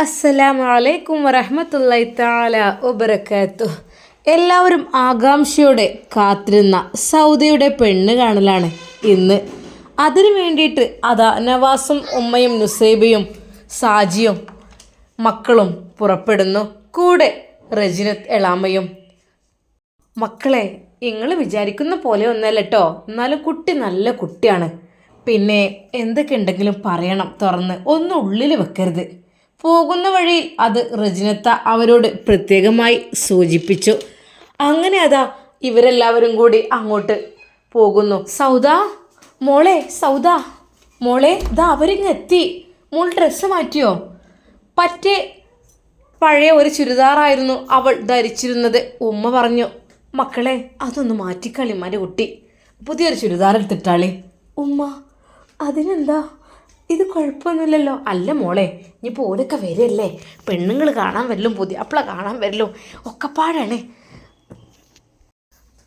അസ്സലാമു അലൈക്കും വറഹമത്തല്ലായി താല വബറകാത്തു. എല്ലാവരും ആകാംക്ഷയോടെ കാത്തിരുന്ന സൗദിയുടെ പെണ്ണ് കാണലാണ് ഇന്ന്. അതിനു വേണ്ടിയിട്ട് അതാ നവാസും ഉമ്മയും നുസൈബയും സാജിയും മക്കളും പുറപ്പെടുന്നു. കൂടെ റജിനത്ത് എളാമയും. മക്കളെ നിങ്ങൾ വിചാരിക്കുന്ന പോലെ ഒന്നല്ല കേട്ടോ എന്നാലും കുട്ടി നല്ല കുട്ടിയാണ്. പിന്നെ എന്തൊക്കെ ഉണ്ടെങ്കിലും പറയണം തുറന്ന്. ഒന്നും ഉള്ളിൽ വെക്കരുത്. പോകുന്ന വഴിയിൽ അത് റജിനത്ത അവരോട് പ്രത്യേകമായി സൂചിപ്പിച്ചു. അങ്ങനെ അതാ ഇവരെല്ലാവരും കൂടി അങ്ങോട്ട് പോകുന്നു. സൗദ മോളെ സൗദ മോളെ ഇതാ അവരിങ്ങ് എത്തി മോൾ ഡ്രസ്സ് മാറ്റിയോ? പറ്റേ പഴയ ഒരു ചുരിദാറായിരുന്നു അവൾ ധരിച്ചിരുന്നത് ഉമ്മ പറഞ്ഞു. മക്കളെ അതൊന്ന് മാറ്റിക്കളി മര കുട്ടി പുതിയൊരു ചുരിദാർ എടുത്തിട്ടാളി. ഉമ്മ അതിനെന്താ? ഇത് കുഴപ്പമൊന്നുമില്ലല്ലോ. അല്ല മോളെ ഇനിയിപ്പോൾ ഓരൊക്കെ വരല്ലേ പെണ്ണുങ്ങൾ കാണാൻ വരലും പുതിയ അപ്പളെ കാണാൻ വരലും ഒക്കെപ്പാടാണ്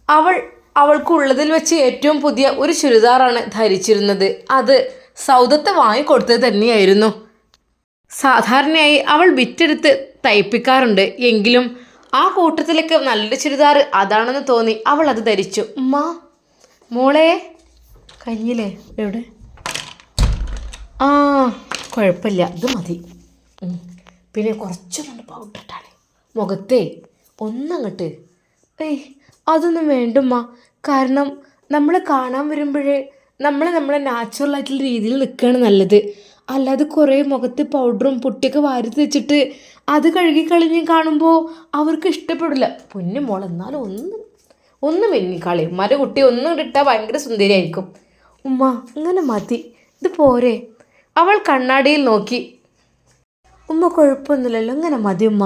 അവൾ അവൾക്കുള്ളതിൽ വെച്ച് ഏറ്റവും പുതിയ ഒരു ചുരിദാറാണ് ധരിച്ചിരുന്നത്. അത് സൗദത്തെ വാങ്ങിക്കൊടുത്തത് തന്നെയായിരുന്നു. സാധാരണയായി അവൾ വിറ്റെടുത്ത് തയ്പ്പിക്കാറുണ്ട്. എങ്കിലും ആ കൂട്ടത്തിലൊക്കെ നല്ലൊരു ചുരിദാർ അതാണെന്ന് തോന്നി അവൾ അത് ധരിച്ചു. ഉമ്മ മോളെ കഴിഞ്ഞില്ലേ? എവിടെ? ആ കുഴപ്പമില്ല. ഇത് മതി. പിന്നെ കുറച്ചൊന്നുണ്ട് പൗഡർ ഇട്ടാൽ മുഖത്തേ ഒന്നങ്ങട്ട്. ഏയ് അതൊന്നും വേണ്ടുമ്മ. കാരണം നമ്മൾ കാണാൻ വരുമ്പോഴേ നമ്മൾ നമ്മളെ നാച്ചുറൽ ആയിട്ടുള്ള രീതിയിൽ നിൽക്കുകയാണ് നല്ലത്. അല്ലാതെ കുറേ മുഖത്ത് പൗഡറും പൊട്ടിയൊക്കെ വാരി വെച്ചിട്ട് അത് കഴുകി കളഞ്ഞ് കാണുമ്പോൾ അവർക്ക് ഇഷ്ടപ്പെടില്ല. പൊന്നു മോൾ എന്നാലും ഒന്ന് ഒന്ന് വെന്നിക്കാളി മര കുട്ടി ഒന്നും ഇട്ടാൽ ഭയങ്കര സുന്ദരിയായിരിക്കും. ഉമ്മ ഇങ്ങനെ മതി. ഇത് പോരെ. അവൾ കണ്ണാടിയിൽ നോക്കി. ഉമ്മ കുഴപ്പമൊന്നുമില്ലല്ലോ ഇങ്ങനെ മതി ഉമ്മ.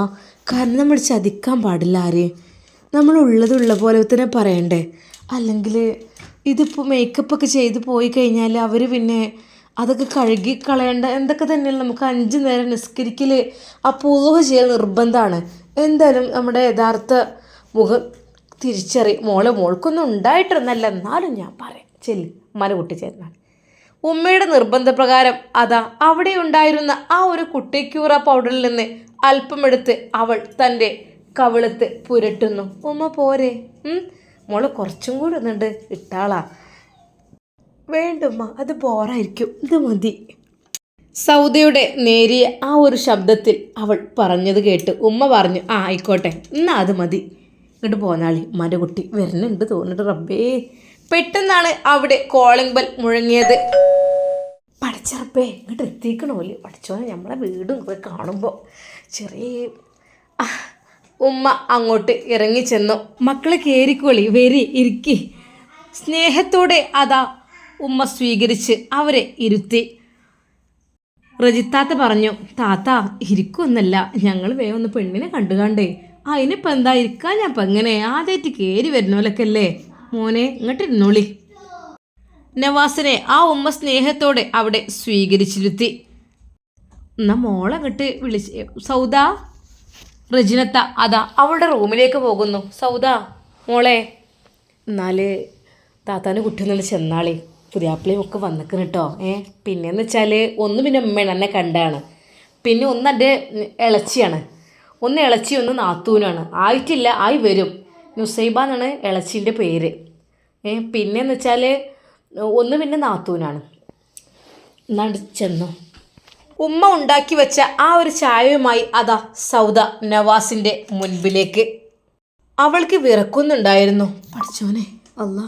കാരണം നമ്മൾ ചതിക്കാൻ പാടില്ല ആരെയും നമ്മൾ ഉള്ളതുള്ള പോലെ തന്നെ പറയണ്ടേ. അല്ലെങ്കിൽ ഇതിപ്പോൾ മേക്കപ്പ് ഒക്കെ ചെയ്ത് പോയി കഴിഞ്ഞാൽ അവർ പിന്നെ അതൊക്കെ കഴുകി കളയേണ്ട എന്തൊക്കെ തന്നെയാണ് നമുക്ക് അഞ്ച് നേരം നിസ്കരിക്കൽ ആ പൂർവ ചെയ്യൽ നിർബന്ധമാണ് എന്തായാലും നമ്മുടെ യഥാർത്ഥ മുഖം തിരിച്ചറി മോളെ മോൾക്കൊന്നും ഉണ്ടായിട്ടൊന്നല്ല എന്നാലും ഞാൻ പറയാം. ചെല്ലി മരകുട്ടി ചേർന്നാണ് ഉമ്മയുടെ നിർബന്ധപ്രകാരം അതാ അവിടെ ഉണ്ടായിരുന്ന ആ ഒരു കുട്ടിക്കൂറ പൗഡറിൽ നിന്ന് അല്പമെടുത്ത് അവൾ തന്റെ കവിളത്ത് പുരട്ടുന്നു. ഉമ്മ പോരെ? മോൾ കുറച്ചും കൂടി ഒന്നുണ്ട്. ഇട്ടാളാ. വേണ്ടുമ്മ അത് ബോറായിരിക്കും. ഇത് മതി. സൗദയുടെ നേരിയ ആ ഒരു ശബ്ദത്തിൽ അവൾ പറഞ്ഞത് കേട്ട് ഉമ്മ പറഞ്ഞു ആ ആയിക്കോട്ടെ. എന്നാ അത് മതി. ഇങ്ങോട്ട് പോന്നാളി. മരകുട്ടി വരുന്നുണ്ട് തോന്നിട്ട് റബ്ബേ. പെട്ടെന്നാണ് അവിടെ കോളിംഗ് ബെൽ മുഴങ്ങിയത്. പടച്ചറപ്പേ ഇങ്ങോട്ട് എത്തിക്കണോല്ലേ പഠിച്ചോനെ നമ്മളെ വീടും പോയി കാണുമ്പോൾ ചെറിയ ഉമ്മ അങ്ങോട്ട് ഇറങ്ങി ചെന്നു. മക്കളെ കയറിക്കോളി വരി ഇരിക്കി. സ്നേഹത്തോടെ അതാ ഉമ്മ സ്വീകരിച്ച് അവരെ ഇരുത്തി. റജിത്താത്ത പറഞ്ഞു താത്ത ഇരിക്കുമെന്നല്ല ഞങ്ങൾ വേഗം ഒന്ന് പെണ്ണിനെ കണ്ടുകാണ്ടേ. അതിനിപ്പോൾ എന്താ ഇരിക്കാൻ ഞാൻ ഇപ്പം എങ്ങനെ ആദ്യമായിട്ട് കയറി വരുന്നോലൊക്കെ അല്ലേ? മോനെ ഇങ്ങോട്ട് ഇരുന്നോളി നവാസിനെ ആ ഉമ്മ സ്നേഹത്തോടെ അവിടെ സ്വീകരിച്ചിരുത്തി. എന്നാ മോളങ്ങട്ട് വിളിച്ച് സൗദ. റജിനത്ത അതാ അവളുടെ റൂമിലേക്ക് പോകുന്നു. സൗദ മോളെ. എന്നാൽ താത്താന്റെ കുട്ടിയൊന്നും ചെന്നാളി. പുതിയാപ്പിളിയും ഒക്കെ വന്നിക്കണം കേട്ടോ ഏ പിന്നെന്ന് വെച്ചാൽ ഒന്ന് പിന്നെ ഉമ്മയാണ് എന്നെ കണ്ടാണ്. പിന്നെ ഒന്ന് എന്റെ ഇളച്ചിയാണ്. ഒന്ന് ഇളച്ചി ഒന്ന് നാത്തൂനാണ്. ആയിട്ടില്ല ആയി വരും. നുസൈബ എന്നാണ് ഇളച്ചിന്റെ പേര്. ഏ പിന്നെന്ന് വെച്ചാൽ ഒന്ന് പിന്നെ നാത്തൂനാണ്. നടിച്ചെന്നു ചെന്നു. ഉമ്മ ഉണ്ടാക്കി വെച്ച ആ ഒരു ചായയുമായി അതാ സൗദ നവാസിന്റെ മുൻപിലേക്ക്. അവൾക്ക് വിറക്കുന്നുണ്ടായിരുന്നു. പഠിച്ചോനെ അല്ല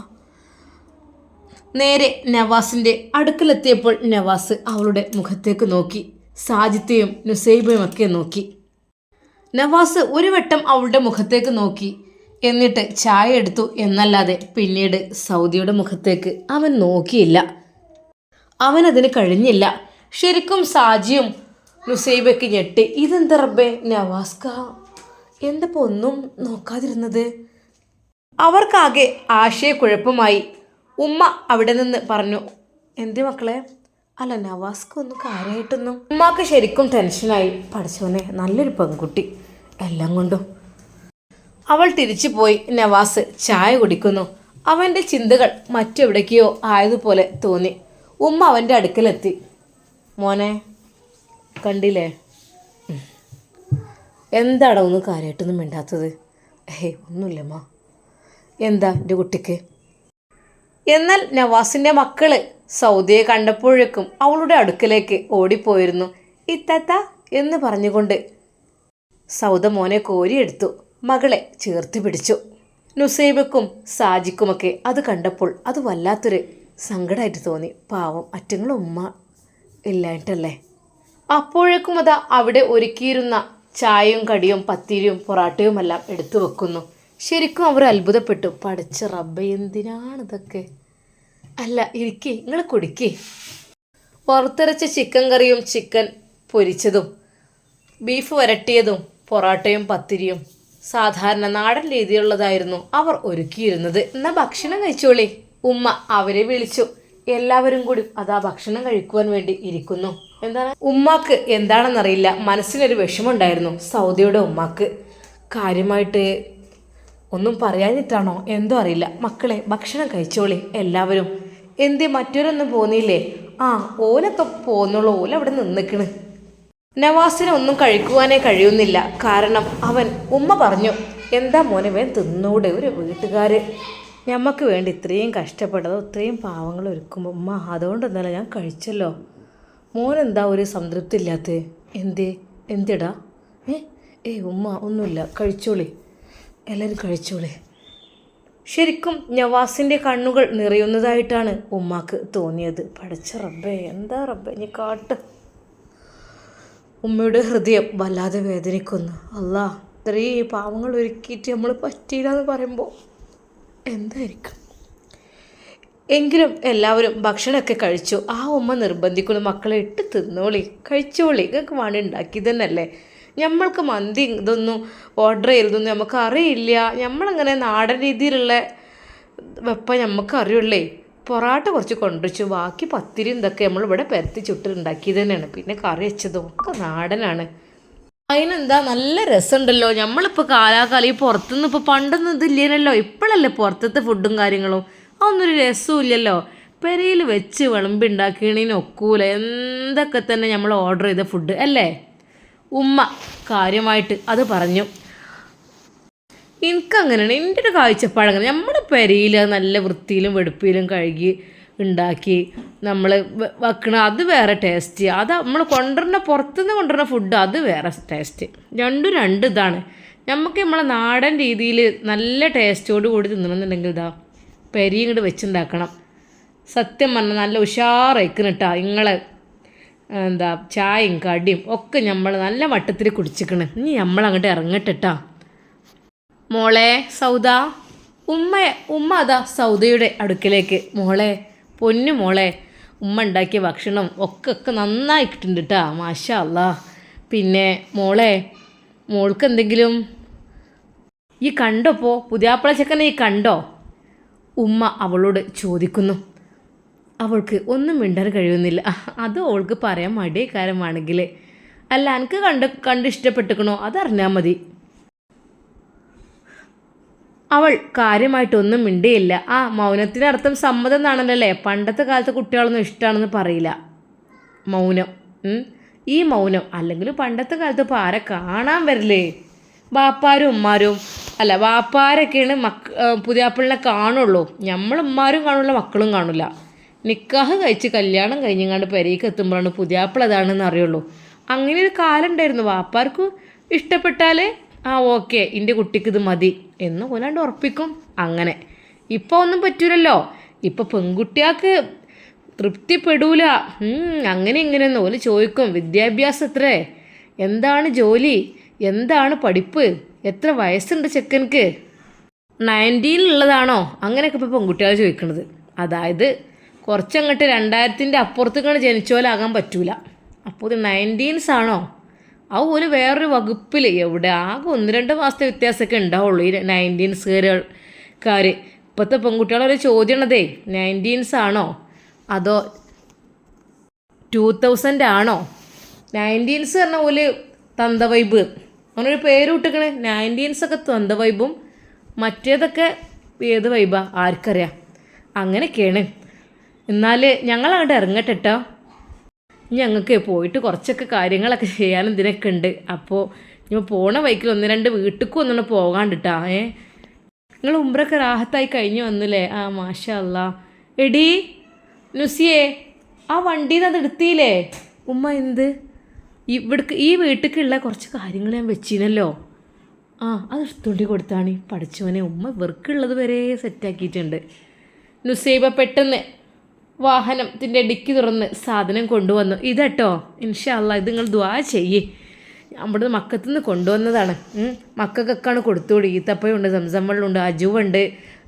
നേരെ നവാസിന്റെ അടുക്കലെത്തിയപ്പോൾ നവാസ് അവളുടെ മുഖത്തേക്ക് നോക്കി. സാജിത്തെയും നുസൈബയും ഒക്കെ നോക്കി. നവാസ് ഒരു വട്ടം അവളുടെ മുഖത്തേക്ക് നോക്കി. എന്നിട്ട് ചായ എടുത്തു എന്നല്ലാതെ പിന്നീട് സൗദിയുടെ മുഖത്തേക്ക് അവൻ നോക്കിയില്ല. അവനതിന് കഴിഞ്ഞില്ല. ശരിക്കും സാജിയും നുസൈബയ്ക്ക് ഞെട്ടി. ഇതെന്താ റബ്ബേ? നവാസ്ക? എന്തപ്പോൾ ഒന്നും നോക്കാതിരുന്നത്? അവർക്കാകെ ആശയക്കുഴപ്പമായി. ഉമ്മ അവിടെ നിന്ന് പറഞ്ഞു എന്തി മക്കളെ? അല്ല നവാസ്ക ഒന്നും കാര്യമായിട്ടൊന്നും. ഉമ്മാക്ക് ശരിക്കും ടെൻഷനായി. പഠിച്ചോനെ നല്ലൊരു പെൺകുട്ടി. എല്ലാം കൊണ്ടും അവൾ തിരിച്ചു പോയി നവാസ് ചായ കുടിക്കുന്നു. അവന്റെ ചിന്തകൾ മറ്റെവിടേക്കോ ആയതുപോലെ തോന്നി. ഉമ്മ അവന്റെ അടുക്കലെത്തി. മോനെ കണ്ടില്ലേ. എന്താടാ ഒന്ന് കാര്യമായിട്ടൊന്നും മിണ്ടാത്തത്? ഏയ് ഒന്നുമില്ലമ്മ. എന്താ എന്റെ കുട്ടിക്ക്? എന്നാൽ നവാസിന്റെ മക്കൾ സൗദിയെ കണ്ടപ്പോഴേക്കും അവളുടെ അടുക്കലേക്ക് ഓടിപ്പോയിരുന്നു. ഇത്തത്ത എന്ന് പറഞ്ഞുകൊണ്ട് സൗദ മോനെ കോരിയെടുത്തു. മകളെ ചേർത്ത് പിടിച്ചു. നുസൈബക്കും സാജിക്കുമൊക്കെ അത് കണ്ടപ്പോൾ അത് വല്ലാത്തൊരു സങ്കടമായിട്ട് തോന്നി. പാവം അറ്റങ്ങളും ഉമ്മ ഇല്ലായിട്ടല്ലേ അപ്പോഴേക്കും അതാ അവിടെ ഒരുക്കിയിരുന്ന ചായയും കടിയും പത്തിരിയും പൊറാട്ടയുമെല്ലാം എടുത്തു വെക്കുന്നു. ശരിക്കും അവർ അത്ഭുതപ്പെട്ടു. പഠിച്ച റബ്ബ എന്തിനാണിതൊക്കെ? അല്ല ഇരിക്കേ നിങ്ങൾ കുടിക്കേ. വറുത്തരച്ച ചിക്കൻ കറിയും ചിക്കൻ പൊരിച്ചതും ബീഫ് വരട്ടിയതും പൊറാട്ടയും പത്തിരിയും സാധാരണ നാടൻ രീതിയുള്ളതായിരുന്നു അവർ ഒരുക്കിയിരുന്നത്. എന്നാ ഭക്ഷണം കഴിച്ചോളി. ഉമ്മ അവരെ വിളിച്ചു. എല്ലാവരും കൂടി അതാ ഭക്ഷണം കഴിക്കുവാൻ വേണ്ടി ഇരിക്കുന്നു. എന്താണ്? ഉമ്മാക്ക് എന്താണെന്നറിയില്ല. മനസ്സിനൊരു വിഷമമുണ്ടായിരുന്നു സൗദിയുടെ ഉമ്മാക്ക്. കാര്യമായിട്ട് ഒന്നും പറയാനിട്ടാണോ? എന്തോ അറിയില്ല. മക്കളെ ഭക്ഷണം കഴിച്ചോളി എല്ലാവരും. എന്തേ മറ്റൊരൊന്നും പോന്നില്ലേ? ആ ഓലൊക്കെ പോന്നുള്ളൂ ഓല അവിടെ നിന്നിക്കണ്. നവാസിന് ഒന്നും കഴിക്കുവാനേ കഴിയുന്നില്ല. കാരണം അവൻ ഉമ്മ പറഞ്ഞു എന്താ മോനെ വേൻ തിന്നൂടെ ഒരു വീട്ടുകാർ ഞമ്മക്ക് വേണ്ടി ഇത്രയും കഷ്ടപ്പെട്ടതോ ഇത്രയും പാവങ്ങൾ ഒരുക്കുമ്പോൾ ഉമ്മ അതുകൊണ്ട് എന്നല്ല ഞാൻ കഴിച്ചല്ലോ. മോനെന്താ ഒരു സംതൃപ്തി ഇല്ലാത്ത? എന്തേ? എന്തിടാ? ഏ? ഏയ് ഉമ്മ ഒന്നുമില്ല. കഴിച്ചോളി. എല്ലാവരും കഴിച്ചോളി. ശരിക്കും നവാസിന്റെ കണ്ണുകൾ നിറയുന്നതായിട്ടാണ് ഉമ്മാക്ക് തോന്നിയത്. പഠിച്ച റബ്ബേ എന്താ റബ്ബേ നീ കാട്ട്. ഉമ്മയുടെ ഹൃദയം വല്ലാതെ വേദനിക്കുന്നു. അല്ലാ ഇത്രയും ഈ പാവങ്ങൾ ഒരുക്കിയിട്ട് നമ്മൾ പറ്റിയില്ല എന്ന് പറയുമ്പോൾ എന്തായിരിക്കും? എങ്കിലും എല്ലാവരും ഭക്ഷണമൊക്കെ കഴിച്ചു. ആ ഉമ്മ നിർബന്ധിക്കുന്നു മക്കളെ ഇട്ട് തിന്നോളി. കഴിച്ചോളി. ഇതൊക്കെ വേണ്ടി ഉണ്ടാക്കി തന്നെയല്ലേ? നമ്മൾക്ക് മന്തി ഇതൊന്നും ഓർഡർ ചെയ്തതൊന്നും നമുക്ക് അറിയില്ല. നമ്മളങ്ങനെ നാടൻ രീതിയിലുള്ള വെപ്പ നമുക്ക് അറിയുള്ളേ. പൊറാട്ട കുറച്ച് കൊണ്ടുവച്ചു. ബാക്കി പത്തിരി ഇതൊക്കെ നമ്മൾ ഇവിടെ പരത്തി ചുട്ട് ഉണ്ടാക്കിയത് തന്നെയാണ്. പിന്നെ കറി വെച്ചതും ഒക്കെ നാടനാണ്. അതിനെന്താ നല്ല രസമുണ്ടല്ലോ. നമ്മളിപ്പോൾ കാലാകാലം ഈ പുറത്തുനിന്ന് ഇപ്പോൾ പണ്ടൊന്നും ഇതില്ലേനല്ലോ. ഇപ്പോഴല്ലേ പുറത്തത്തെ ഫുഡും കാര്യങ്ങളും. അതൊന്നും ഒരു രസവും ഇല്ലല്ലോ പെരയിൽ വെച്ച് വിളമ്പി ഉണ്ടാക്കണേന് ഒക്കൂല. എന്തൊക്കെ തന്നെ നമ്മൾ ഓർഡർ ചെയ്ത ഫുഡ് അല്ലേ? ഉമ്മ കാര്യമായിട്ട് അത് പറഞ്ഞു. എനിക്കങ്ങനെയാണ്. എന്റെ ഒരു കാഴ്ചപ്പാടങ്ങനെ നമ്മുടെ പെരയിൽ നല്ല വൃത്തിയിലും വെടുപ്പിലും കഴുകി ഉണ്ടാക്കി നമ്മൾ വെക്കണ അത് വേറെ ടേസ്റ്റ് അത് നമ്മൾ കൊണ്ടുവരുന്ന പുറത്തുനിന്ന് കൊണ്ടുവരുന്ന ഫുഡ് അത് വേറെ ടേസ്റ്റ് രണ്ടും രണ്ട് ഇതാണ്. നമുക്ക് നമ്മളെ നാടൻ രീതിയിൽ നല്ല ടേസ്റ്റോട് കൂടി തിന്നണമെന്നുണ്ടെങ്കിൽ ഇതാ പെരി ഇങ്ങോട്ട് വെച്ചുണ്ടാക്കണം. സത്യം പറഞ്ഞാൽ നല്ല ഉഷാറയിക്കണിട്ടാ നിങ്ങളെ എന്താ ചായയും കടിയും ഒക്കെ നമ്മൾ നല്ല വട്ടത്തിൽ കുടിച്ചിക്കണേ. ഇനി നമ്മളങ്ങോട്ട് ഇറങ്ങട്ടെട്ടാ മോളെ സൗദ. ഉമ്മ ഉമ്മ അതാ സൗദയുടെ അടുക്കലേക്ക്. മോളെ പൊന്നു മോളെ. ഉമ്മ ഉണ്ടാക്കിയ ഭക്ഷണം ഒക്കെ ഒക്കെ നന്നായിട്ടുണ്ട് കേട്ടാ മാഷ അല്ല പിന്നെ മോളെ മോൾക്ക് എന്തെങ്കിലും ഈ കണ്ടോ പോ പുതിയാപ്പിള ചെക്കനെ ഈ കണ്ടോ? ഉമ്മ അവളോട് ചോദിക്കുന്നു. അവൾക്ക് ഒന്നും മിണ്ടാൻ കഴിയുന്നില്ല. അത് അവൾക്ക് പറയാൻ മടിയ കാര്യമാണെങ്കിൽ അല്ല എനിക്ക് കണ്ട് കണ്ട് ഇഷ്ടപ്പെട്ടിക്കണോ? അതറിഞ്ഞാൽ മതി. അവൾ കാര്യമായിട്ടൊന്നും മിണ്ടിയില്ല. ആ മൗനത്തിനർത്ഥം സമ്മതം എന്നാണല്ലോ പണ്ടത്തെ കാലത്തെ കുട്ടികളൊന്നും ഇഷ്ടമാണെന്ന് പറയില്ല. മൗനം ഈ മൗനം അല്ലെങ്കിൽ പണ്ടത്തെ കാലത്ത് ഇപ്പോൾ ആരെ കാണാൻ വരില്ലേ? ബാപ്പാരും ഉമ്മാരും അല്ല ബാപ്പാരൊക്കെയാണ് മക്ക പുതിയാപ്പിളിനെ കാണുള്ളൂ. നമ്മൾ ഉമ്മാരും കാണില്ല മക്കളും കാണില്ല നിക്കാഹ് കഴിച്ച് കല്യാണം കഴിഞ്ഞങ്ങാണ്ട് പെരേക്ക് എത്തുമ്പോഴാണ് പുതിയാപ്പിള അതാണെന്ന് അറിയുള്ളൂ. അങ്ങനെ ഒരു കാലം ഉണ്ടായിരുന്നു. വാപ്പാർക്ക് ഇഷ്ടപ്പെട്ടാൽ ആ ഓക്കെ. എന്റെ കുട്ടിക്ക് ഇത് മതി. എന്ന് കൊല്ലാണ്ട് ഉറപ്പിക്കും. അങ്ങനെ. ഇപ്പോൾ ഒന്നും പറ്റൂലല്ലോ. ഇപ്പോൾ പെൺകുട്ടികൾക്ക് തൃപ്തിപ്പെടൂല. അങ്ങനെ ഇങ്ങനെയെന്ന് ഓൽ ചോദിക്കും. വിദ്യാഭ്യാസം എത്രേ എന്താണ് ജോലി? എന്താണ് പഠിപ്പ്? എത്ര വയസ്സുണ്ട് ചെക്കൻക്ക്? നയന്റീനിലുള്ളതാണോ അങ്ങനെയൊക്കെ ഇപ്പോൾ പെൺകുട്ടികൾ ചോദിക്കുന്നത് അതായത് കുറച്ചങ്ങോട്ട് രണ്ടായിരത്തിന്റെ അപ്പുറത്തേക്കാണ് ജനിച്ചോലാകാൻ പറ്റൂല. അപ്പോൾ ഇത് നയന്റീൻസ് ആണോ ആ ഒരു വേറൊരു വകുപ്പിൽ എവിടെ? ആകെ ഒന്ന് രണ്ട് മാസത്തെ വ്യത്യാസമൊക്കെ ഉണ്ടാവുള്ളൂ. ഈ നയന്റീൻസുകാർ ഇപ്പോഴത്തെ പെൺകുട്ടികളൊരു ചോദ്യമാണതേ. നയന്റീൻസ് ആണോ? അതോ ടൂ തൗസൻഡ് ആണോ? നയന്റീൻസ് പറഞ്ഞ പോലെ തന്ത വൈബ് അങ്ങനൊരു പേര് വിട്ടിക്കണ്. നയന്റീൻസ് ഒക്കെ തന്ത വൈബും മറ്റേതൊക്കെ ഏത് വൈബാ ആർക്കറിയാം. അങ്ങനെയൊക്കെയാണ്. എന്നാൽ ഞങ്ങളങ്ങോട്ട് ഇറങ്ങട്ടെട്ടോ ഞങ്ങൾക്ക് പോയിട്ട് കുറച്ചൊക്കെ കാര്യങ്ങളൊക്കെ ചെയ്യാൻ ഇതിനൊക്കെ ഉണ്ട് അപ്പോൾ ഇനി പോണ വൈക്കിൽ ഒന്ന് രണ്ട് വീട്ടിലേക്കും ഒന്നും പോകാണ്ടിട്ടാ. ഏ? നിങ്ങൾ ഉമ്പ്രൊക്കെ റാഹത്തായി കഴിഞ്ഞു വന്നില്ലേ? ആ മാഷ അല്ല എടി ലുസിയേ ആ വണ്ടിയിൽ അത് എടുത്തില്ലേ ഉമ്മ എന്ത്? ഇവിടക്ക് ഈ വീട്ടിലേക്കുള്ള കുറച്ച് കാര്യങ്ങൾ ഞാൻ വെച്ചിനല്ലോ. ആ അത് എടുത്തോണ്ടി കൊടുത്താണ്. പഠിച്ചവനെ ഉമ്മ ഇവർക്കുള്ളത് വരെ സെറ്റാക്കിയിട്ടുണ്ട് നുസൈബ പെട്ടെന്ന് വാഹനത്തിന്റെ ഡിക്കി തുറന്ന് സാധനം കൊണ്ടുവന്നു. ഇതട്ടോ? ഇൻഷാല്ല ഇത് നിങ്ങൾ ദ്വാ ചെയ്യേ. നമ്മുടെ മക്കത്തു നിന്ന് കൊണ്ടുവന്നതാണ്. മക്കൾക്കൊക്കെയാണ് കൊടുത്തുകൂടി ഈത്തപ്പയുണ്ട് സംസം വെള്ളമുണ്ട് അജുവുണ്ട്.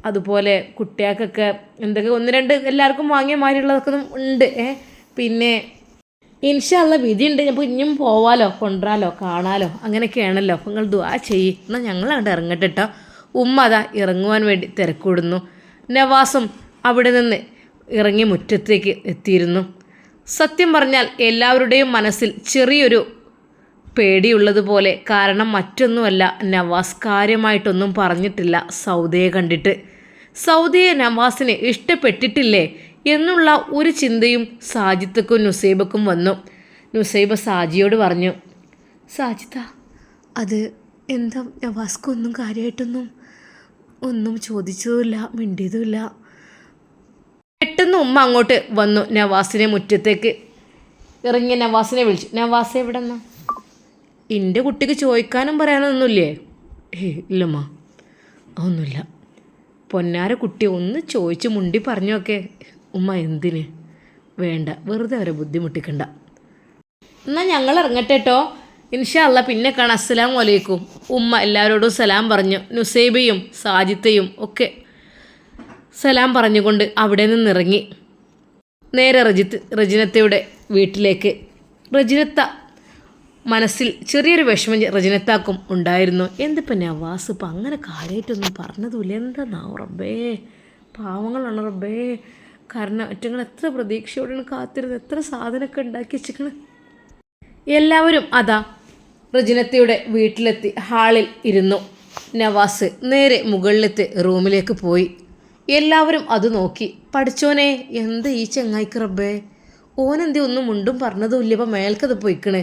അതുപോലെ കുട്ടികൾക്കൊക്കെ എന്തൊക്കെ ഒന്ന് രണ്ട് എല്ലാവർക്കും വാങ്ങിയ മാതിരിയുള്ളതൊക്കെ ഉണ്ട്. പിന്നെ ഇൻഷാല്ല വിധിയുണ്ട്. ഞാൻ ഇനിയും പോവാലോ കൊണ്ടുവരാലോ കാണാലോ അങ്ങനെയൊക്കെയാണല്ലോ. നിങ്ങൾ ദ്വാ ചെയ്യ്. എന്നാൽ ഞങ്ങൾ അങ്ങോട്ട് ഇറങ്ങട്ടെ കേട്ടോ ഉമ്മ അതാ ഇറങ്ങുവാൻ വേണ്ടി തിരക്കൂടുന്നു നവാസും അവിടെ നിന്ന് ഇറങ്ങി മുറ്റത്തേക്ക് എത്തിയിരുന്നു. സത്യം പറഞ്ഞാൽ എല്ലാവരുടെയും മനസ്സിൽ ചെറിയൊരു പേടിയുള്ളതുപോലെ കാരണം മറ്റൊന്നുമല്ല നവാസ് കാര്യമായിട്ടൊന്നും പറഞ്ഞിട്ടില്ല സൗദയെ കണ്ടിട്ട്. സൗദയെ നവാസിനെ ഇഷ്ടപ്പെട്ടിട്ടില്ലേ എന്നുള്ള ഒരു ചിന്തയും സാജിത്തക്കും നുസൈബക്കും വന്നു. നുസൈബ സാജിയോട് പറഞ്ഞു സാജിത്ത അത് എന്താ നവാസ്ക്കൊന്നും കാര്യമായിട്ടൊന്നും ഒന്നും ചോദിച്ചതുമില്ല മിണ്ടിയതുമില്ല. പെട്ടെന്ന് ഉമ്മ അങ്ങോട്ട് വന്നു നവാസിനെ മുറ്റത്തേക്ക്. ഇറങ്ങി നവാസിനെ വിളിച്ചു. നവാസ് എവിടെ നിന്നാ എന്റെ കുട്ടിക്ക് ചോദിക്കാനും പറയാനൊന്നുമില്ലേ? ഏ ഇല്ലമ്മ. ഒന്നുമില്ല പൊന്നാര കുട്ടി ഒന്ന് ചോദിച്ച് മുണ്ടി പറഞ്ഞൊക്കെ. ഉമ്മ എന്തിന്? വേണ്ട. വെറുതെ അവരെ ബുദ്ധിമുട്ടിക്കണ്ട. എന്നാൽ ഞങ്ങൾ ഇറങ്ങട്ടെ കേട്ടോ ഇൻഷല്ല പിന്നെ കാണാം. അസ്സലാം വലൈക്കും ഉമ്മ എല്ലാവരോടും സലാം പറഞ്ഞു. നുസൈബയും സാജിത്തയും ഒക്കെ സലാം പറഞ്ഞുകൊണ്ട് അവിടെ നിന്നിറങ്ങി. നേരെ റജിത്ത് റജിനത്തയുടെ വീട്ടിലേക്ക്. റജിനത്ത മനസ്സിൽ ചെറിയൊരു വിഷമം റജിനത്താക്കും ഉണ്ടായിരുന്നു. എന്തിപ്പം നവാസ്? ഇപ്പം അങ്ങനെ കാര്യമായിട്ടൊന്നും പറഞ്ഞതുമില്ല. എന്താ റബ്ബേ? പാവങ്ങളാണ് റബ്ബേ. കാരണം ഒറ്റങ്ങൾ എത്ര പ്രതീക്ഷയോടെയാണ് കാത്തിരുന്നത്? എത്ര സാധനമൊക്കെ ഉണ്ടാക്കി വെച്ചിരിക്കണ്? എല്ലാവരും അതാ റജിനത്തയുടെ വീട്ടിലെത്തി. ഹാളിൽ ഇരുന്നു. നവാസ് നേരെ മുകളിലത്തെ റൂമിലേക്ക് പോയി. എല്ലാവരും അത് നോക്കി. പഠിച്ചോനെ എന്ത് ഈ ചെങ്ങായിക്ക് റബ്ബേ? ഓനെന്തി ഒന്നും മുണ്ടും പറഞ്ഞതുമില്ല ഇപ്പം മേൽക്കത് പോയിക്കണേ.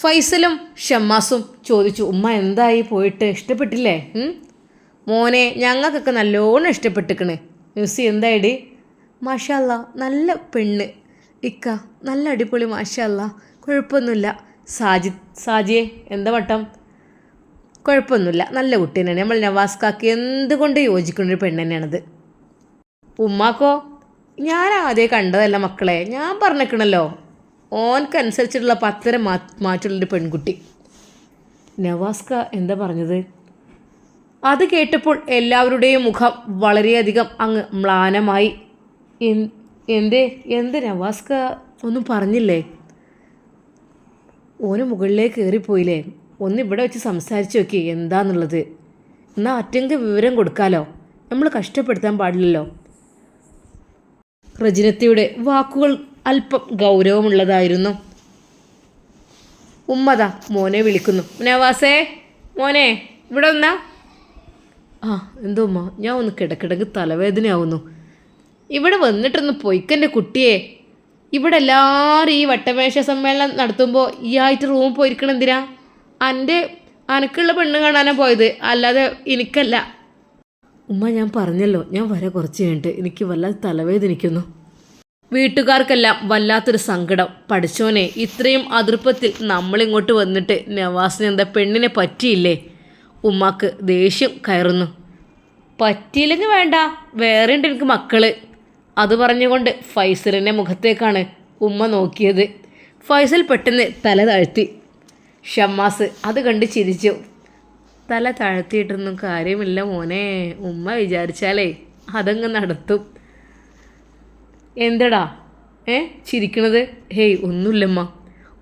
ഫൈസലും ഷമ്മാസും ചോദിച്ചു ഉമ്മ എന്തായി പോയിട്ട്? ഇഷ്ടപ്പെട്ടില്ലേ? മോനെ ഞങ്ങൾക്കൊക്കെ നല്ലോണം ഇഷ്ടപ്പെട്ടിക്കണേ. മ്യൂസി എന്തായിടി? മാഷല്ല നല്ല പെണ്ണ്. ഇക്ക നല്ല അടിപൊളി മാഷല്ല. കുഴപ്പമൊന്നുമില്ല. സാജി സാജിയെ എന്താ വട്ടം? കുഴപ്പമൊന്നുമില്ല നല്ല കുട്ടി തന്നെയാണ്. നമ്മൾ നവാസ്കാക്ക് എന്തുകൊണ്ട് യോജിക്കുന്ന ഒരു പെണ്ണ് തന്നെയാണത്. ഉമ്മാക്കോ? ഞാൻ ആദ്യം കണ്ടതല്ല മക്കളെ. ഞാൻ പറഞ്ഞേക്കണല്ലോ. ഓൻക്കനുസരിച്ചിട്ടുള്ള പത്തര മാ മാറ്റുള്ളൊരു പെൺകുട്ടി. നവാസ്ക എന്താ പറഞ്ഞത്? അത് കേട്ടപ്പോൾ എല്ലാവരുടെയും മുഖം വളരെയധികം അങ്ങ് മ്ലാനമായി. എന്തേ എന്ത് നവാസ്ക? ഒന്നും പറഞ്ഞില്ലേ? ഓന് മുകളിലേക്ക് കയറിപ്പോയില്ലേ? ഒന്ന് ഇവിടെ വെച്ച് സംസാരിച്ച് നോക്കി എന്താന്നുള്ളത്. എന്നാൽ അറ്റെങ്കിൽ വിവരം കൊടുക്കാലോ. നമ്മൾ കഷ്ടപ്പെടുത്താൻ പാടില്ലല്ലോ. റജിനത്തിയുടെ വാക്കുകൾ അല്പം ഗൗരവമുള്ളതായിരുന്നു. ഉമ്മത മോനെ വിളിക്കുന്നു. നവാസേ മോനെ ഇവിടെ ഒന്നാ ആ എന്തോ ഉമ്മ ഞാൻ ഒന്ന് കിടക്കിടക്ക് തലവേദനയാവുന്നു. ഇവിടെ വന്നിട്ടൊന്ന് പൊയ്ക്കന്റെ കുട്ടിയെ. ഇവിടെ എല്ലാവരും ഈ വട്ടമേശ സമ്മേളനം നടത്തുമ്പോൾ ഈ ആയിട്ട് റൂമിൽ പോയിരിക്കണം എന്തിനാ? എന്റെ അനക്കുള്ള പെണ്ണ് കാണാനാണ് പോയത്. അല്ലാതെ എനിക്കല്ല. ഉമ്മ ഞാൻ പറഞ്ഞല്ലോ ഞാൻ വരെ കുറച്ച് കഴിഞ്ഞിട്ട് എനിക്ക് വല്ലാതെ തലവേദനിക്കുന്നു. വീട്ടുകാർക്കെല്ലാം വല്ലാത്തൊരു സങ്കടം. പഠിച്ചോനെ ഇത്രയും അതിർപ്പത്തിൽ നമ്മളിങ്ങോട്ട് വന്നിട്ട് നവാസിന് എന്താ പെണ്ണിനെ പറ്റിയില്ലേ? ഉമ്മാക്ക് ദേഷ്യം കയറുന്നു. പറ്റിയില്ലെങ്കിൽ വേണ്ട വേറെ ഉണ്ട് എനിക്ക് മക്കൾ. അത് പറഞ്ഞുകൊണ്ട് ഫൈസലിന്റെ മുഖത്തേക്കാണ് ഉമ്മ നോക്കിയത്. ഫൈസൽ പെട്ടെന്ന് തല താഴ്ത്തി. ഷമ്മാസ് അത് കണ്ട് ചിരിച്ചു. തല താഴ്ത്തിയിട്ടൊന്നും കാര്യമില്ല മോനെ. ഉമ്മ വിചാരിച്ചാലേ അതങ്ങ് നടത്തും. എന്തടാ? ഏ? ചിരിക്കണത്? ഹേയ് ഒന്നുമില്ലമ്മ.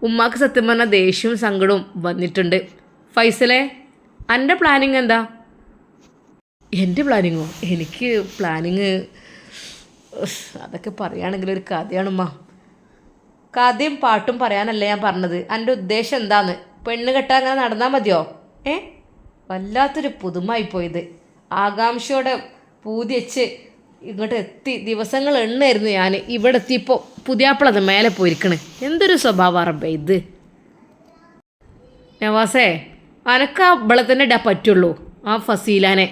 ഉമ്മാക്ക് സത്യം പറഞ്ഞാൽ ദേഷ്യവും സങ്കടവും വന്നിട്ടുണ്ട്. ഫൈസലെ എന്റെ പ്ലാനിങ് എന്താ? എന്റെ പ്ലാനിങ്ങോ എനിക്ക് പ്ലാനിങ് അതൊക്കെ പറയുകയാണെങ്കിൽ ഒരു കഥയാണുമ്മ. കഥയും പാട്ടും പറയാനല്ല ഞാൻ പറഞ്ഞത്. എന്റെ ഉദ്ദേശം എന്താന്ന്? പെണ്ണ് കെട്ടാൻ അങ്ങനെ നടന്നാൽ മതിയോ? ഏ? വല്ലാത്തൊരു പുതുമായി പോയത് ആകാംക്ഷയോടെ പൂതിയച്ച് ഇങ്ങോട്ട് എത്തി. ദിവസങ്ങൾ എണ്ണായിരുന്നു ഞാൻ ഇവിടെ എത്തിയപ്പോൾ പുതിയാപ്പിളത് മേലെ പോയിരിക്കണ്. എന്തൊരു സ്വഭാവം ഇത്. നവാസേ അനക്ക് ആ വെള്ളത്തിന്റെ ഇടാൻ പറ്റുള്ളൂ ആ ഫസീലാനെ.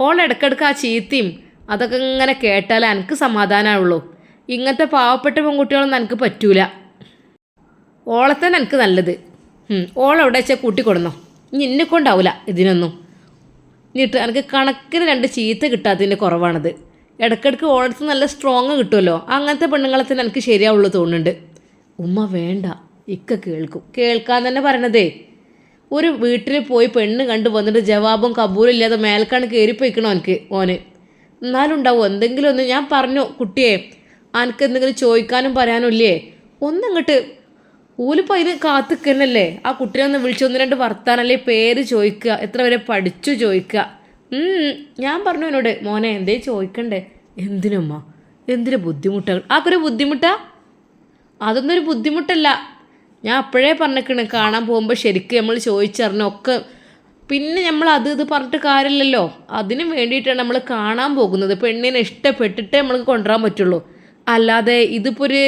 ഓൾ ഇടയ്ക്കിടയ്ക്ക് ആ ചീത്തയും അതൊക്കെ ഇങ്ങനെ കേട്ടാൽ എനിക്ക് സമാധാനമുള്ളൂ ഇങ്ങനത്തെ പാവപ്പെട്ട പെൺകുട്ടികളൊന്നും എനിക്ക് പറ്റൂല. ഓളെ തന്നെ എനിക്ക് നല്ലത്. ഓളെവിടെ വെച്ചാൽ കൂട്ടിക്കൊടുന്നോ? ഇനി എന്നെ കൊണ്ടാവില്ല ഇതിനൊന്നും. എന്നിട്ട് എനിക്ക് കണക്കിന് രണ്ട് ചീത്ത കിട്ടാത്തതിന്റെ കുറവാണത്. ഇടയ്ക്കിടയ്ക്ക് ഓടത്ത് നല്ല സ്ട്രോങ് കിട്ടുമല്ലോ. അങ്ങനത്തെ പെണ്ണുങ്ങളെ തന്നെ എനിക്ക് ശരിയാവുള്ളൂ തോന്നുന്നുണ്ട്. ഉമ്മ വേണ്ട. ഇക്ക കേൾക്കും. കേൾക്കാൻ തന്നെ പറയണതേ. ഒരു വീട്ടിൽ പോയി പെണ്ണ് കണ്ടു വന്നിട്ട് ജവാബും കബൂലും ഇല്ലാതെ മേൽക്കാണ് കയറിപ്പോയിക്കണോ എനിക്ക് ഓന്? എന്നാലും ഉണ്ടാവും? എന്തെങ്കിലും ഒന്ന് ഞാൻ പറഞ്ഞു. കുട്ടിയെ അനക്ക് എന്തെങ്കിലും ചോദിക്കാനും പറയാനും ഇല്ലേ? ഒന്നങ്ങോട്ട് ഓലിപ്പോൾ അതിന് കാത്തിക്കന്നല്ലേ? ആ കുട്ടിനെ ഒന്ന് വിളിച്ച് ഒന്ന് രണ്ട് വർത്താനല്ലേ പേര് ചോദിക്കുക എത്ര വരെ പഠിച്ചു ചോദിക്കുക ഞാൻ പറഞ്ഞു എന്നോട് മോനെ എന്തേ ചോദിക്കണ്ടേ എന്തിനമ്മ എന്തിനു ബുദ്ധിമുട്ടുകൾ? ആക്കൊരു ബുദ്ധിമുട്ടാ? അതൊന്നും ഒരു ബുദ്ധിമുട്ടല്ല. ഞാൻ അപ്പോഴേ പറഞ്ഞേക്കണ് കാണാൻ പോകുമ്പോൾ ശരിക്കും നമ്മൾ ചോദിച്ചറിഞ്ഞൊക്കെ പിന്നെ നമ്മൾ അത് ഇത് പറഞ്ഞിട്ട് കാര്യമില്ലല്ലോ അതിന് വേണ്ടിയിട്ടാണ് നമ്മൾ കാണാൻ പോകുന്നത്. പെണ്ണിനെ ഇഷ്ടപ്പെട്ടിട്ടേ നമ്മൾക്ക് കൊണ്ടുവരാൻ പറ്റുള്ളൂ. അല്ലാതെ ഇതിപ്പോൾ ഒരു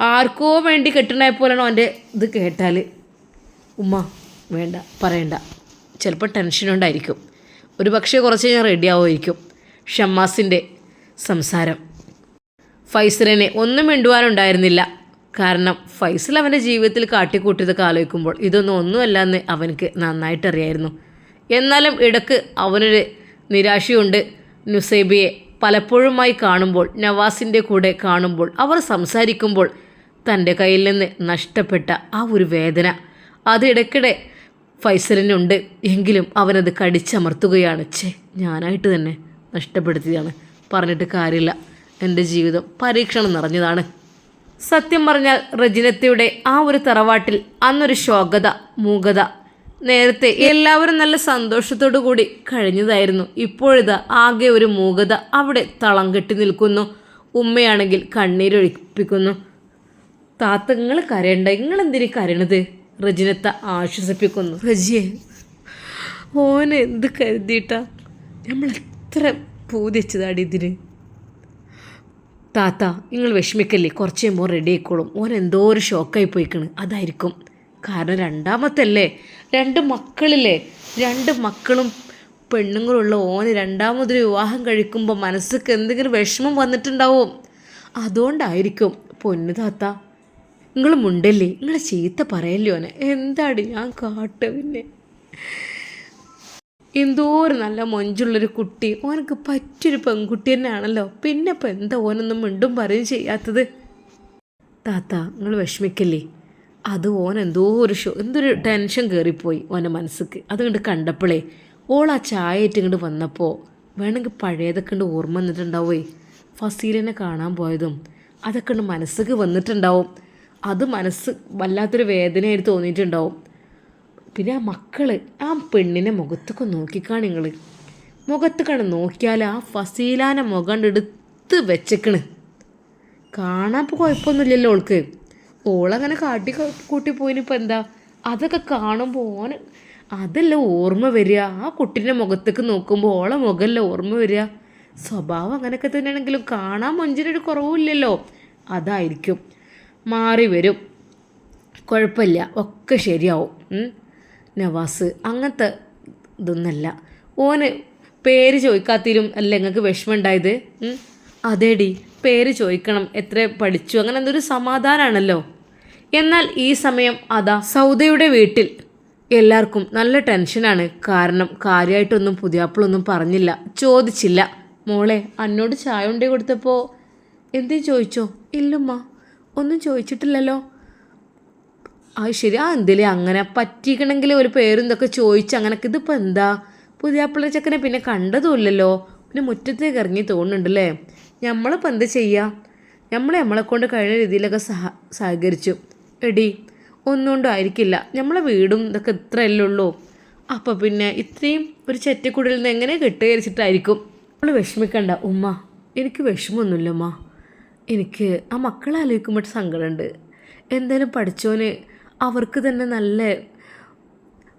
ആർക്കോ വേണ്ടി കെട്ടണേ പോലെയാണോ എന്റെ ഇത് കേട്ടാൽ. ഉമ്മ വേണ്ട പറയണ്ട. ചിലപ്പോൾ ടെൻഷൻ ഉണ്ടായിരിക്കും. ഒരു പക്ഷേ കുറച്ച് ഞാൻ റെഡി ആവുമായിരിക്കും. ഷമ്മാസിന്റെ സംസാരം. ഫൈസലിനെ ഒന്നും മിണ്ടുവാനുണ്ടായിരുന്നില്ല. കാരണം ഫൈസൽ അവന്റെ ജീവിതത്തിൽ കാട്ടിക്കൂട്ടിയതൊക്കെ ആലോചിക്കുമ്പോൾ ഇതൊന്നും ഒന്നുമല്ല എന്ന് അവനക്ക് നന്നായിട്ടറിയായിരുന്നു എന്നാലും ഇടയ്ക്ക് അവനൊരു നിരാശയുണ്ട്. നുസൈബിയെ പലപ്പോഴുമായി കാണുമ്പോൾ നവാസിന്റെ കൂടെ കാണുമ്പോൾ അവർ സംസാരിക്കുമ്പോൾ തന്റെ കയ്യിൽ നിന്ന് നഷ്ടപ്പെട്ട ആ ഒരു വേദന. അത് ഇടയ്ക്കിടെ ഫൈസലിനുണ്ട്. എങ്കിലും അവനത് കടിച്ചമർത്തുകയാണ്. ചേ ഞാനായിട്ട് തന്നെ നഷ്ടപ്പെടുത്തിയതാണ്. പറഞ്ഞിട്ട് കാര്യമില്ല. എന്റെ ജീവിതം പരീക്ഷണം നിറഞ്ഞതാണ്. സത്യം പറഞ്ഞാൽ റജിനത്തയുടെ ആ ഒരു തറവാട്ടിൽ അന്നൊരു ശോകത മൂകത നേരത്തെ എല്ലാവരും നല്ല സന്തോഷത്തോടു കൂടി കഴിഞ്ഞതായിരുന്നു. ഇപ്പോഴിതാ ആകെ ഒരു മൂകത അവിടെ തളം കെട്ടി നിൽക്കുന്നു. ഉമ്മയാണെങ്കിൽ കണ്ണീരൊഴിപ്പിക്കുന്നു. താത്ത നിങ്ങൾ കരയണ്ട. നിങ്ങൾ എന്തിനു കരയണത്? റജിനത്ത ആശ്വസിപ്പിക്കുന്നു. റജിയെ ഓൻ എന്ത് കരുതിയിട്ടാ? നമ്മൾ എത്ര പൂതിച്ചതാടി ഇതിന്? താത്ത നിങ്ങൾ വിഷമിക്കല്ലേ? കുറച്ച് കഴിയുമ്പോൾ റെഡി ആയിക്കോളും. ഓൻ എന്തോ ഒരു ഷോക്കായി പോയിക്കണ്. അതായിരിക്കും. കാരണം രണ്ടാമത്തല്ലേ? രണ്ട് മക്കളില്ലേ? രണ്ട് മക്കളും പെണ്ണുങ്ങളുള്ള ഓന് രണ്ടാമതൊരു വിവാഹം കഴിക്കുമ്പോൾ മനസ്സിക്ക് എന്തെങ്കിലും വിഷമം വന്നിട്ടുണ്ടാവും. അതുകൊണ്ടായിരിക്കും. പൊന്നു താത്ത. നിങ്ങൾ മുണ്ടല്ലേ നിങ്ങൾ ചീത്ത പറയല്ലോ ഓനെ? എന്താടി ഞാൻ കാട്ട പിന്നെ? എന്തോ ഒരു നല്ല മൊഞ്ചുള്ളൊരു കുട്ടി. ഓനക്ക് പറ്റൊരു പെൺകുട്ടി തന്നെയാണല്ലോ. പിന്നെ ഇപ്പം എന്താ ഓനൊന്നും മിണ്ടും പറയും ചെയ്യാത്തത്? താത്ത നിങ്ങൾ വിഷമിക്കല്ലേ? അത് ഓൻ എന്തോ ഒരു ഷോ എന്തൊരു ടെൻഷൻ കയറിപ്പോയി ഓന്റെ മനസ്സിക്ക്. അതുകൊണ്ട് കണ്ടപ്പോഴേ ഓൾ ആ ചായ ഇങ്ങോട്ട് വന്നപ്പോൾ വേണമെങ്കിൽ പഴയതൊക്കെ ഉണ്ട് ഓർമ്മ വന്നിട്ടുണ്ടാവുമേ ഫസീലിനെ കാണാൻ പോയതും അതൊക്കെ ഉണ്ട് മനസ്സിക്ക് വന്നിട്ടുണ്ടാവും. അത് മനസ്സ് വല്ലാത്തൊരു വേദനയായിട്ട് തോന്നിയിട്ടുണ്ടാവും. പിന്നെ ആ മക്കൾ ആ പെണ്ണിനെ മുഖത്തൊക്കെ നോക്കിക്കാണ് നിങ്ങൾ മുഖത്തൊക്കെ നോക്കിയാൽ ആ ഫസീലാനെ മുഖം എടുത്ത് വെച്ചേക്കണ്. കാണാൻ ഇപ്പോൾ കുഴപ്പമൊന്നുമില്ലല്ലോ ഓൾക്ക്. ഓളങ്ങനെ കാട്ടി കൂട്ടി പോയിനിപ്പോൾ എന്താ? അതൊക്കെ കാണുമ്പോൾ ഓന് അതല്ല ഓർമ്മ വരിക. ആ കുട്ടീന്റെ മുഖത്തേക്ക് നോക്കുമ്പോൾ ഓളെ മുഖമല്ല ഓർമ്മ വരിക. സ്വഭാവം അങ്ങനെയൊക്കെ തന്നെയാണെങ്കിലും കാണാൻ മൊഞ്ചിനൊരു കുറവുമില്ലല്ലോ. അതായിരിക്കും. മാറി വരും. കുഴപ്പമില്ല. ഒക്കെ ശരിയാവും. നവാസ് അങ്ങനത്തെ ഇതൊന്നല്ല. ഓന് പേര് ചോദിക്കാത്തതിലും അല്ല ഞങ്ങൾക്ക് വിഷമം ഉണ്ടായത് അതേടി പേര് ചോദിക്കണം എത്ര പഠിച്ചു അങ്ങനെ എന്തൊരു സമാധാനമാണല്ലോ എന്നാൽ ഈ സമയം അതാ സൗദയുടെ വീട്ടിൽ. എല്ലാവർക്കും നല്ല ടെൻഷനാണ്. കാരണം കാര്യമായിട്ടൊന്നും പുതിയാപ്പിളൊന്നും പറഞ്ഞില്ല ചോദിച്ചില്ല. മോളെ അന്നോട് ചായ ഉണ്ടേ കൊടുത്തപ്പോൾ എന്തേ ചോദിച്ചോ? ഇല്ലമ്മ. ഒന്നും ചോദിച്ചിട്ടില്ലല്ലോ. ആ ശരി ആ എന്തിലേ? അങ്ങനെ പറ്റിക്കണമെങ്കിൽ ഒരു പേരും ഇതൊക്കെ ചോദിച്ച് അങ്ങനൊക്കെ ഇതിപ്പോൾ എന്താ? പുതിയ ചെക്കനെ പിന്നെ കണ്ടതുമില്ലല്ലോ. പിന്നെ മുറ്റത്തേക്ക് ഇറങ്ങി തോന്നുന്നുണ്ടല്ലേ? നമ്മളിപ്പോൾ എന്താ ചെയ്യുക നമ്മൾ നമ്മളെ കൊണ്ട് കഴിഞ്ഞ രീതിയിലൊക്കെ സഹ സഹകരിച്ചു. എടി ഒന്നുകൊണ്ടും ആയിരിക്കില്ല. നമ്മളെ വീടും ഇതൊക്കെ ഇത്രയല്ലേ ഉള്ളൂ. അപ്പോൾ പിന്നെ ഇത്രയും ഒരു ചെറ്റക്കുടിൽ നിന്ന് എങ്ങനെ കെട്ടുകരിച്ചിട്ടായിരിക്കും നമ്മൾ വിഷമിക്കണ്ട ഉമ്മ. എനിക്ക് വിഷമമൊന്നുമില്ല ഉമ്മ. എനിക്ക് ആ മക്കളെ ആലോചിക്കുമ്പോൾ സങ്കടമുണ്ട്. എന്തായാലും പഠിച്ചോന് അവർക്ക് തന്നെ നല്ല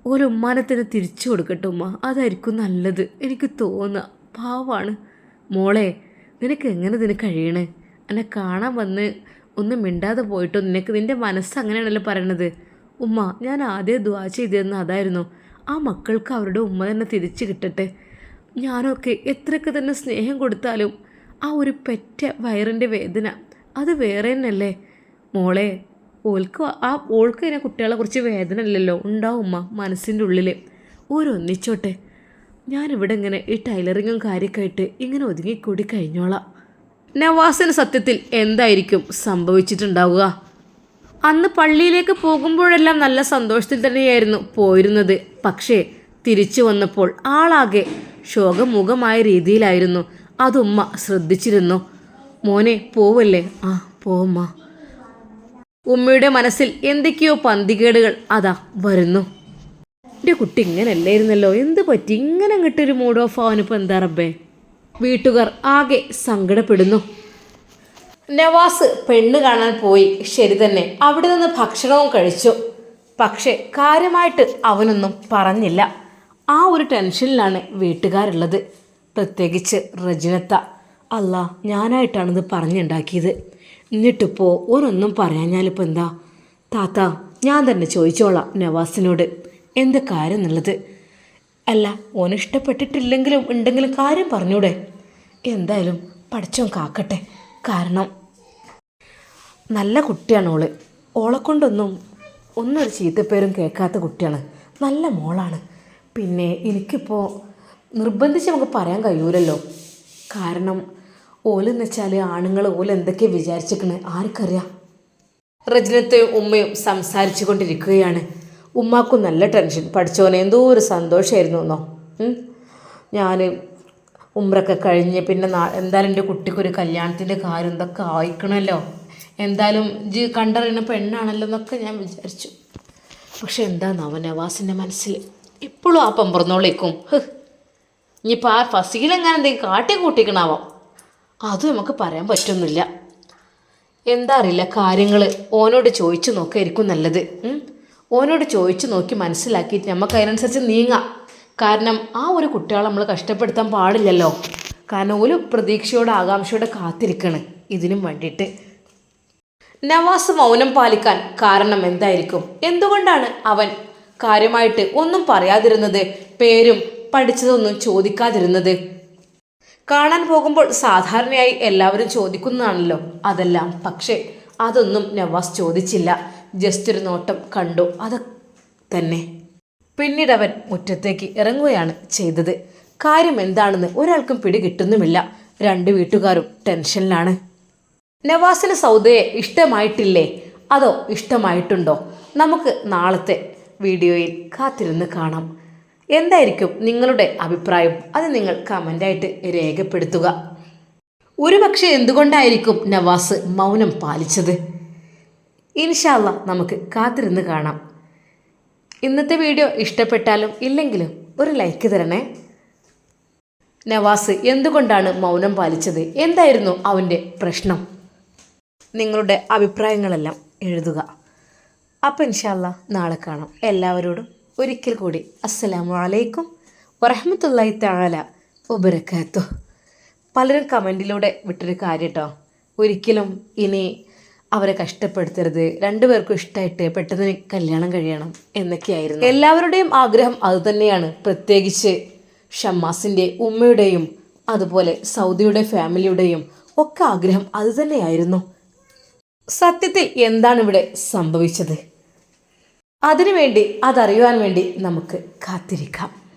ഒരു ഉമ്മാനത്തിന് തിരിച്ചു കൊടുക്കട്ടെ ഉമ്മ. അതായിരിക്കും നല്ലത് എനിക്ക് തോന്നുക. പാവാണ്. മോളെ നിനക്ക് എങ്ങനെ ഇതിന് കഴിയണേ? എന്നെ കാണാൻ വന്ന് ഒന്നും മിണ്ടാതെ പോയിട്ടോ? നിനക്ക് നിന്റെ മനസ്സ് അങ്ങനെയാണല്ലോ പറയണത്. ഉമ്മ ഞാൻ ആദ്യം ദ്വാ ചെയ്തിരുന്ന അതായിരുന്നു. ആ മക്കൾക്ക് അവരുടെ ഉമ്മ തന്നെ തിരിച്ചു കിട്ടട്ടെ. ഞാനൊക്കെ എത്രയൊക്കെ തന്നെ സ്നേഹം കൊടുത്താലും ആ ഒരു പെറ്റ വയറിന്റെ വേദന. അത് വേറെ തന്നെയല്ലേ മോളെ ഓൾക്ക് ആ ഓൾക്ക് തന്നെ കുട്ടികളെ കുറിച്ച് വേദന ഇല്ലല്ലോ ഉണ്ടാവും ഉമ്മ മനസ്സിന്റെ ഉള്ളിൽ ഓരൊന്നിച്ചോട്ടെ. ഞാനിവിടെ ഇങ്ങനെ ഈ ടൈലറിങ്ങും കാര്യമൊക്കെ ഇങ്ങനെ ഒതുങ്ങിക്കൂടി കഴിഞ്ഞോളാം. നവാസിന് സത്യത്തിൽ എന്തായിരിക്കും സംഭവിച്ചിട്ടുണ്ടാവുക? അന്ന് പള്ളിയിലേക്ക് പോകുമ്പോഴെല്ലാം നല്ല സന്തോഷത്തിൽ തന്നെയായിരുന്നു പോയിരുന്നത്. പക്ഷേ തിരിച്ചു വന്നപ്പോൾ ആളാകെ ശോകമുഖമായ രീതിയിലായിരുന്നു. അതുമ്മ ശ്രദ്ധിച്ചിരുന്നു. മോനെ പോവല്ലേ? ആ പോവമ്മ ഉമ്മയുടെ മനസ്സിൽ എന്തൊക്കെയോ പന്തികേടുകൾ അതാ വരുന്നു. എന്റെ കുട്ടി ഇങ്ങനെ അല്ലായിരുന്നല്ലോ എന്ത് പറ്റി? ഇങ്ങനെ കിട്ടൊരു മൂഡ് ഓഫ് ആവാനിപ്പോൾ എന്താ റബ്ബേ? വീട്ടുകാർ ആകെ സങ്കടപ്പെടുന്നു. നവാസ് പെണ്ണ് കാണാൻ പോയി. ശരി തന്നെ. അവിടെ നിന്ന് ഭക്ഷണവും കഴിച്ചു. പക്ഷേ കാര്യമായിട്ട് അവനൊന്നും പറഞ്ഞില്ല. ആ ഒരു ടെൻഷനിലാണ് വീട്ടുകാരുള്ളത്. പ്രത്യേകിച്ച് റജിനത്ത അല്ല ഞാനായിട്ടാണിത് പറഞ്ഞുണ്ടാക്കിയത്. എന്നിട്ടിപ്പോൾ ഓരൊന്നും പറയാഞ്ഞാലിപ്പോൾ എന്താ? താത്ത ഞാൻ തന്നെ ചോദിച്ചോളാം നവാസിനോട്. എന്ത് കാര്യം എന്നുള്ളത്? അല്ല ഓന് ഇഷ്ടപ്പെട്ടിട്ടില്ലെങ്കിലും ഉണ്ടെങ്കിലും കാര്യം പറഞ്ഞൂടെ? എന്തായാലും പഠിച്ചോൻ കാക്കട്ടെ. കാരണം നല്ല കുട്ടിയാണ് ഓൾ. ഓളെ കൊണ്ടൊന്നും ഒന്നൊരു ചീത്തപ്പേരും കേൾക്കാത്ത കുട്ടിയാണ്. നല്ല മോളാണ്. പിന്നെ എനിക്കിപ്പോൾ നിർബന്ധിച്ച് നമുക്ക് പറയാൻ കഴിയൂലല്ലോ. കാരണം ഓലെന്ന് വെച്ചാൽ ആണുങ്ങൾ ഓല എന്തൊക്കെ വിചാരിച്ചിരിക്കണ്? ആർക്കറിയാം? റജനത്തെയും ഉമ്മയും സംസാരിച്ചു കൊണ്ടിരിക്കുകയാണ്. ഉമ്മാക്കും നല്ല ടെൻഷൻ. പഠിച്ചോനെ എന്തോ ഒരു സന്തോഷമായിരുന്നു എന്നോ? ഞാൻ ഉമ്രൊക്കെ കഴിഞ്ഞ് പിന്നെ എന്തായാലും എന്റെ കുട്ടിക്കൊരു കല്യാണത്തിന്റെ കാര്യം എന്തൊക്കെ ആയിക്കണമല്ലോ. എന്തായാലും ജി കണ്ടറിയുന്ന പെണ്ണാണല്ലോ എന്നൊക്കെ ഞാൻ വിചാരിച്ചു. പക്ഷെ എന്താ നവനവാസിന്റെ നവാസിന്റെ മനസ്സിൽ ഇപ്പോഴും ആ പമ്പറന്നോളേക്കും. ഹ്. ഇനിയിപ്പോൾ ആ ഫസീലെങ്ങനെ എന്തെങ്കിലും കാട്ടി കൂട്ടിക്കണാവോ അതും നമുക്ക് പറയാൻ പറ്റുന്നില്ല എന്താ അറിയില്ല കാര്യങ്ങൾ ഓനോട് ചോദിച്ചു നോക്കായിരിക്കും നല്ലത്? ഓനോട് ചോദിച്ചു നോക്കി മനസ്സിലാക്കിയിട്ട് നമുക്ക് അതിനനുസരിച്ച് നീങ്ങാം. കാരണം ആ ഒരു കുട്ടികളെ നമ്മൾ കഷ്ടപ്പെടുത്താൻ പാടില്ലല്ലോ. കാരണം ഒരു പ്രതീക്ഷയോടെ ആകാംക്ഷയോടെ കാത്തിരിക്കണ് ഇതിനും വേണ്ടിയിട്ട്. നവാസ് മൗനം പാലിക്കാൻ കാരണം എന്തായിരിക്കും? എന്തുകൊണ്ടാണ് അവൻ കാര്യമായിട്ട് ഒന്നും പറയാതിരുന്നത്? പേരും പഠിച്ചതൊന്നും ചോദിക്കാതിരുന്നത്. കാണാൻ പോകുമ്പോൾ സാധാരണയായി എല്ലാവരും ചോദിക്കുന്നതാണല്ലോ. അതെല്ലാം. പക്ഷേ അതൊന്നും നവാസ് ചോദിച്ചില്ല. ജസ്റ്റ് ഒരു നോട്ടം കണ്ടു. അത് തന്നെ. പിന്നീട് അവൻ മുറ്റത്തേക്ക് ഇറങ്ങുകയാണ് ചെയ്തത്. കാര്യം എന്താണെന്ന് ഒരാൾക്കും പിടി കിട്ടുന്നുമില്ല രണ്ട് വീട്ടുകാരും ടെൻഷനിലാണ്. നവാസിന് സൗദയെ ഇഷ്ടമായിട്ടില്ലേ? അതോ ഇഷ്ടമായിട്ടുണ്ടോ? നമുക്ക് നാളത്തെ വീഡിയോയിൽ കാത്തിരുന്ന് കാണാം. എന്തായിരിക്കും നിങ്ങളുടെ അഭിപ്രായം? അത് നിങ്ങൾ കമന്റായിട്ട് രേഖപ്പെടുത്തുക. ഒരുപക്ഷെ എന്തുകൊണ്ടായിരിക്കും നവാസ് മൗനം പാലിച്ചത്? ഇൻഷാല്ല നമുക്ക് കാത്തിരുന്ന് കാണാം. ഇന്നത്തെ വീഡിയോ ഇഷ്ടപ്പെട്ടാലും ഇല്ലെങ്കിലും ഒരു ലൈക്ക് തരണേ. നവാസ് എന്തുകൊണ്ടാണ് മൗനം പാലിച്ചത്? എന്തായിരുന്നു അവന്റെ പ്രശ്നം? നിങ്ങളുടെ അഭിപ്രായങ്ങളെല്ലാം എഴുതുക. അപ്പം ഇൻഷാല്ല നാളെ കാണാം. എല്ലാവരോടും ഒരിക്കൽ കൂടി അസ്സലാമു അലൈക്കും വറഹമത്തല്ലായി താല ഉപരക്കാത്തു പലരും കമന്റിലൂടെ വിട്ടൊരു കാര്യം കേട്ടോ ഒരിക്കലും ഇനി അവരെ കഷ്ടപ്പെടുത്തരുത് രണ്ടുപേർക്കും ഇഷ്ടമായിട്ട് പെട്ടെന്ന് കല്യാണം കഴിയണം എന്നൊക്കെയായിരുന്നു. എല്ലാവരുടെയും ആഗ്രഹം അതുതന്നെയാണ് പ്രത്യേകിച്ച് ഷമ്മാസിന്റെ ഉമ്മയുടെയും അതുപോലെ സൗദിയുടെ ഫാമിലിയുടെയും ഒക്കെ ആഗ്രഹം അതുതന്നെയായിരുന്നു സത്യത്തിൽ എന്താണ് ഇവിടെ സംഭവിച്ചത്? അതിനുവേണ്ടി അതറിയുവാൻ വേണ്ടി നമുക്ക് കാത്തിരിക്കാം.